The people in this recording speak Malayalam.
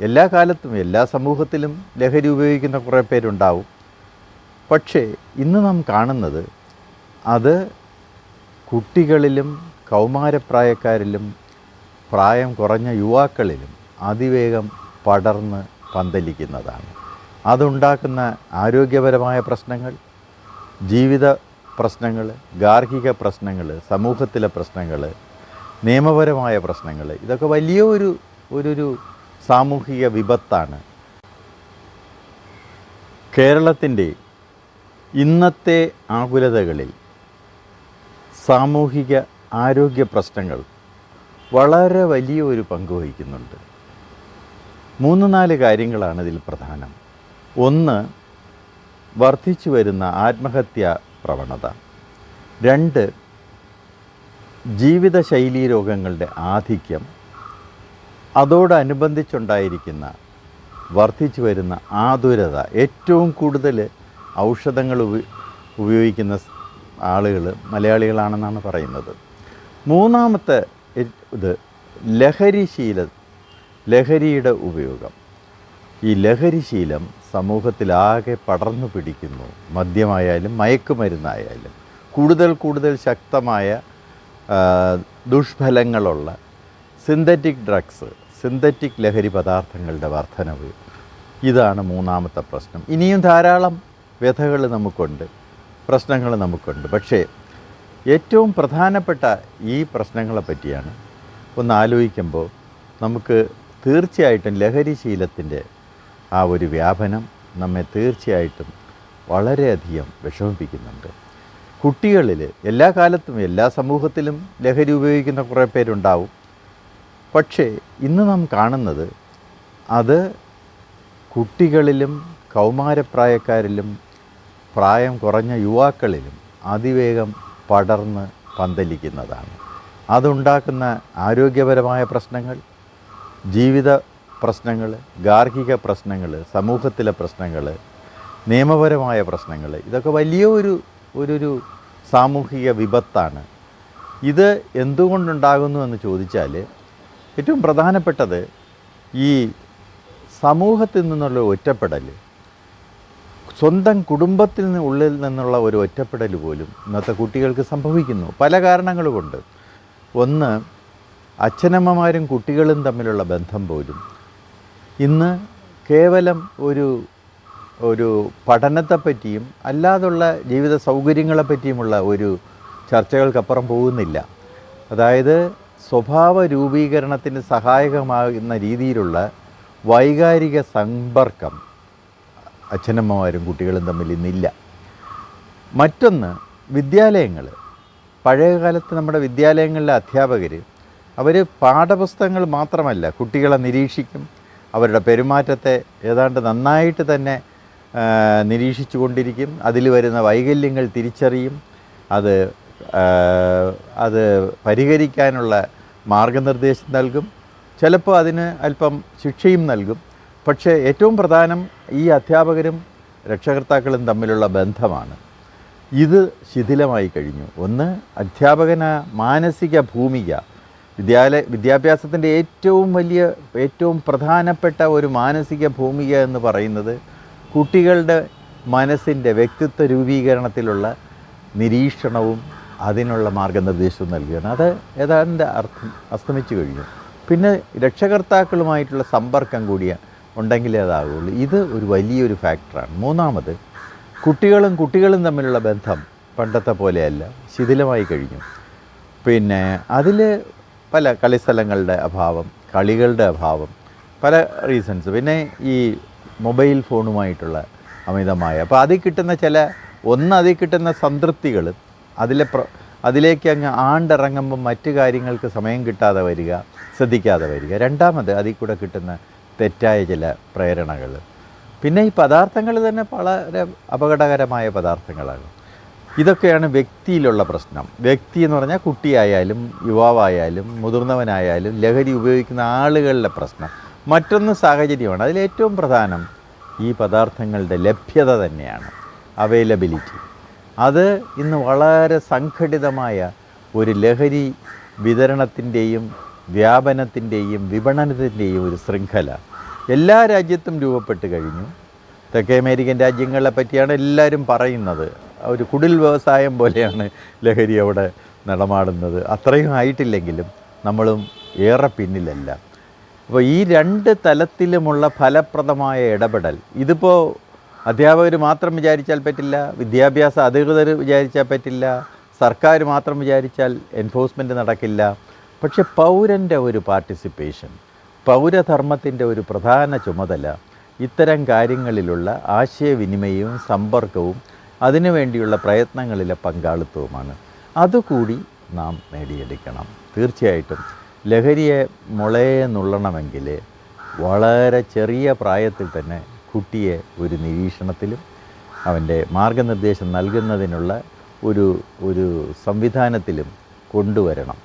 എല്ലാ കാലത്തും എല്ലാ സമൂഹത്തിലും ലഹരി ഉപയോഗിക്കുന്ന കുറേ പേരുണ്ടാവും. പക്ഷേ ഇന്ന് നാം കാണുന്നത് അത് കുട്ടികളിലും കൗമാരപ്രായക്കാരിലും പ്രായം കുറഞ്ഞ യുവാക്കളിലും അതിവേഗം പടർന്ന് പന്തലിക്കുന്നതാണ്. അതുണ്ടാക്കുന്ന ആരോഗ്യപരമായ പ്രശ്നങ്ങൾ ജീവിത പ്രശ്നങ്ങൾ ഗാർഹിക പ്രശ്നങ്ങൾ സമൂഹത്തിലെ പ്രശ്നങ്ങൾ നിയമപരമായ പ്രശ്നങ്ങൾ ഇതൊക്കെ വലിയ ഒരു ഒരു സാമൂഹിക വിപത്താണ്. കേരളത്തിന്റെ ഇന്നത്തെ ആകുലതകളിൽ സാമൂഹിക ആരോഗ്യ പ്രശ്നങ്ങൾ വളരെ വലിയ ഒരു പങ്ക് വഹിക്കുന്നുണ്ട്. മൂന്ന് നാല് കാര്യങ്ങളാണ് ഇതിൽ പ്രധാനം. ഒന്ന് വർദ്ധിച്ചു വരുന്ന ആത്മഹത്യാ പ്രവണത. രണ്ട് ജീവിതശൈലീ രോഗങ്ങളുടെ ആധിക്യം അതോടനുബന്ധിച്ചുണ്ടായിരിക്കുന്ന വർദ്ധിച്ചു വരുന്ന ആതുരത ഏറ്റവും കൂടുതൽ ഔഷധങ്ങൾ ഉപ ഉപയോഗിക്കുന്ന ആളുകൾ മലയാളികളാണെന്നാണ് പറയുന്നത്. മൂന്നാമത്തെ ഇത് ലഹരിശീല ലഹരിയുടെ ഉപയോഗം. ഈ ലഹരിശീലം സമൂഹത്തിലാകെ പടർന്നു പിടിക്കുന്നു. മദ്യമായാലും മയക്കുമരുന്നായാലും. കൂടുതൽ കൂടുതൽ ശക്തമായ ദുഷ്ഫലങ്ങളുള്ള സിന്തറ്റിക് ഡ്രഗ്സ് സിന്തറ്റിക് ലഹരി പദാർത്ഥങ്ങളുടെ വർധനവ്. ഇതാണ് മൂന്നാമത്തെ പ്രശ്നം. ഇനിയും ധാരാളം വ്യഥകൾ നമുക്കുണ്ട് പ്രശ്നങ്ങൾ നമുക്കുണ്ട്. പക്ഷേ ഏറ്റവും പ്രധാനപ്പെട്ട ഈ പ്രശ്നങ്ങളെ പറ്റിയാണ് ഒന്ന് ആലോചിക്കുമ്പോൾ നമുക്ക് തീർച്ചയായിട്ടും ലഹരിശീലത്തിന്റെ ആ ഒരു വ്യാപനം നമ്മെ തീർച്ചയായിട്ടും വളരെയധികം വിഷമിപ്പിക്കുന്നുണ്ട്. കുട്ടികളിൽ എല്ലാ കാലത്തും എല്ലാ സമൂഹത്തിലും ലഹരി ഉപയോഗിക്കുന്ന കുറേ പേരുണ്ടാവും. പക്ഷേ ഇന്ന് നാം കാണുന്നത് അത് കുട്ടികളിലും കൗമാരപ്രായക്കാരിലും പ്രായം കുറഞ്ഞ യുവാക്കളിലും അതിവേഗം പടർന്ന് പന്തലിക്കുന്നതാണ്. അതുണ്ടാക്കുന്ന ആരോഗ്യപരമായ പ്രശ്നങ്ങൾ ജീവിത പ്രശ്നങ്ങൾ ഗാർഹിക പ്രശ്നങ്ങൾ സമൂഹത്തിലെ പ്രശ്നങ്ങൾ നിയമപരമായ പ്രശ്നങ്ങൾ ഇതൊക്കെ വലിയൊരു ഒരു സാമൂഹിക വിപത്താണ്. ഇത് എന്തുകൊണ്ടുണ്ടാകുന്നു എന്ന് ചോദിച്ചാൽ ഏറ്റവും പ്രധാനപ്പെട്ടത് ഈ സമൂഹത്തിൽ നിന്നുള്ള ഒറ്റപ്പെടൽ സ്വന്തം കുടുംബത്തിൽ നിന്ന് ഉള്ളിൽ നിന്നുള്ള ഒരു ഒറ്റപ്പെടൽ പോലും ഇന്നത്തെ കുട്ടികൾക്ക് സംഭവിക്കുന്നു. പല കാരണങ്ങൾ കൊണ്ട് ഒന്ന് അച്ഛനമ്മമാരും കുട്ടികളും തമ്മിലുള്ള ബന്ധം പോലും. ഇന്ന് കേവലം ഒരു ഒരു പഠനത്തെപ്പറ്റിയും അല്ലാതുള്ള ജീവിത സൗകര്യങ്ങളെപ്പറ്റിയുമുള്ള ഒരു ചർച്ചകൾക്കപ്പുറം പോകുന്നില്ല. അതായത് സ്വഭാവ രൂപീകരണത്തിന് സഹായകമാകുന്ന രീതിയിലുള്ള വൈകാരിക സമ്പർക്കം അച്ഛനമ്മമാരും കുട്ടികളും തമ്മിൽ ഇന്നില്ല. മറ്റൊന്ന് വിദ്യാലയങ്ങൾ പഴയകാലത്ത് നമ്മുടെ വിദ്യാലയങ്ങളിലെ അധ്യാപകർ അവർ പാഠപുസ്തകങ്ങൾ മാത്രമല്ല കുട്ടികളെ നിരീക്ഷിക്കും അവരുടെ പെരുമാറ്റത്തെ ഏതാണ്ട് നന്നായിട്ട് തന്നെ നിരീക്ഷിച്ചു കൊണ്ടിരിക്കും അതിൽ വരുന്ന വൈകല്യങ്ങൾ തിരിച്ചറിയും അത് അത് പരിഹരിക്കാനുള്ള മാർഗനിർദ്ദേശം നൽകും. ചിലപ്പോൾ അതിന് അല്പം ശിക്ഷയും നൽകും. പക്ഷേ ഏറ്റവും പ്രധാനം ഈ അധ്യാപകരും രക്ഷകർത്താക്കളും തമ്മിലുള്ള ബന്ധമാണ്. ഇത് ശിഥിലമായി കഴിഞ്ഞു. ഒന്ന് അധ്യാപകന മാനസിക ഭൂമിക. വിദ്യാലയ വിദ്യാഭ്യാസത്തിന്റെ ഏറ്റവും വലിയ ഏറ്റവും പ്രധാനപ്പെട്ട ഒരു മാനസിക ഭൂമിക എന്ന് പറയുന്നത് കുട്ടികളുടെ മനസ്സിന്റെ വ്യക്തിത്വ രൂപീകരണത്തിലുള്ള നിരീക്ഷണവും അതിനുള്ള മാർഗനിർദ്ദേശവും നൽകുകയാണ് അത് ഏതാണ്ട് അർത്ഥം അസ്തമിച്ചു കഴിഞ്ഞു. പിന്നെ രക്ഷകർത്താക്കളുമായിട്ടുള്ള സമ്പർക്കം കൂടിയ ഉണ്ടെങ്കിലേ അതാകുള്ളൂ ഇത് ഒരു വലിയൊരു ഫാക്ടറാണ്. മൂന്നാമത് കുട്ടികളും കുട്ടികളും തമ്മിലുള്ള ബന്ധം പണ്ടത്തെ പോലെയല്ല. ശിഥിലമായി കഴിഞ്ഞു. പിന്നെ അതിൽ പല കളിസ്ഥലങ്ങളുടെ അഭാവം കളികളുടെ അഭാവം പല റീസൺസ് പിന്നെ ഈ മൊബൈൽ ഫോണുമായിട്ടുള്ള അമിതമായ അപ്പോൾ അതിൽ കിട്ടുന്ന ചില ഒന്ന് അതിൽ കിട്ടുന്ന സംതൃപ്തികൾ അതിലെ പ്ര അതിലേക്ക് അങ്ങ് ആണ്ടിറങ്ങുമ്പോൾ മറ്റു കാര്യങ്ങൾക്ക് സമയം കിട്ടാതെ വരിക ശ്രദ്ധിക്കാതെ വരിക. രണ്ടാമത് അതിൽ കൂടെ കിട്ടുന്ന തെറ്റായ ചില പ്രേരണകൾ. പിന്നെ ഈ പദാർത്ഥങ്ങൾ തന്നെ വളരെ അപകടകരമായ പദാർത്ഥങ്ങളാണ്. ഇതൊക്കെയാണ് വ്യക്തിയിലുള്ള പ്രശ്നം. വ്യക്തി എന്ന് പറഞ്ഞാൽ കുട്ടിയായാലും യുവാവായാലും മുതിർന്നവനായാലും ലഹരി ഉപയോഗിക്കുന്ന ആളുകളുടെ പ്രശ്നം. മറ്റൊന്ന് സാഹചര്യമാണ്. അതിലേറ്റവും പ്രധാനം ഈ പദാർത്ഥങ്ങളുടെ ലഭ്യത തന്നെയാണ്. അവൈലബിലിറ്റി. അത് ഇന്ന് വളരെ സംഘടിതമായ ഒരു ലഹരി വിതരണത്തിന്റെയും വ്യാപനത്തിന്റെയും വിപണനത്തിന്റെയും ഒരു ശൃംഖല. എല്ലാ രാജ്യത്തും രൂപപ്പെട്ട് കഴിഞ്ഞു. തെക്കേ അമേരിക്കൻ രാജ്യങ്ങളെ പറ്റിയാണ് എല്ലാവരും പറയുന്നത്. ഒരു കുടിൽ വ്യവസായം പോലെയാണ് ലഹരി അവിടെ നടമാടുന്നത്. അത്രയും ആയിട്ടില്ലെങ്കിലും നമ്മളും ഏറെ പിന്നിലല്ല. അപ്പോൾ ഈ രണ്ട് തലത്തിലുമുള്ള ഫലപ്രദമായ ഇടപെടൽ ഇതിപ്പോൾ അധ്യാപകർ മാത്രം വിചാരിച്ചാൽ പറ്റില്ല വിദ്യാഭ്യാസ അധികൃതർ വിചാരിച്ചാൽ പറ്റില്ല സർക്കാർ മാത്രം വിചാരിച്ചാൽ എൻഫോഴ്സ്മെന്റ് നടക്കില്ല. പക്ഷെ പൗരന്റെ ഒരു പാർട്ടിസിപ്പേഷൻ പൗരധർമ്മത്തിന്റെ ഒരു പ്രധാന ചുമതല ഇത്തരം കാര്യങ്ങളിലുള്ള ആശയവിനിമയവും സമ്പർക്കവും അതിനുവേണ്ടിയുള്ള പ്രയത്നങ്ങളിലെ പങ്കാളിത്തവുമാണ്. അതുകൂടി നാം നേടിയെടുക്കണം. തീർച്ചയായിട്ടും ലഹരിയെ മുളയെ നുള്ളണമെങ്കിൽ വളരെ ചെറിയ പ്രായത്തിൽ തന്നെ കുട്ടിയെ ഒരു നിരീക്ഷണത്തിലും അവന്റെ മാർഗനിർദ്ദേശം നൽകുന്നതിനുള്ള ഒരു ഒരു സംവിധാനത്തിലും കൊണ്ടുവരണം.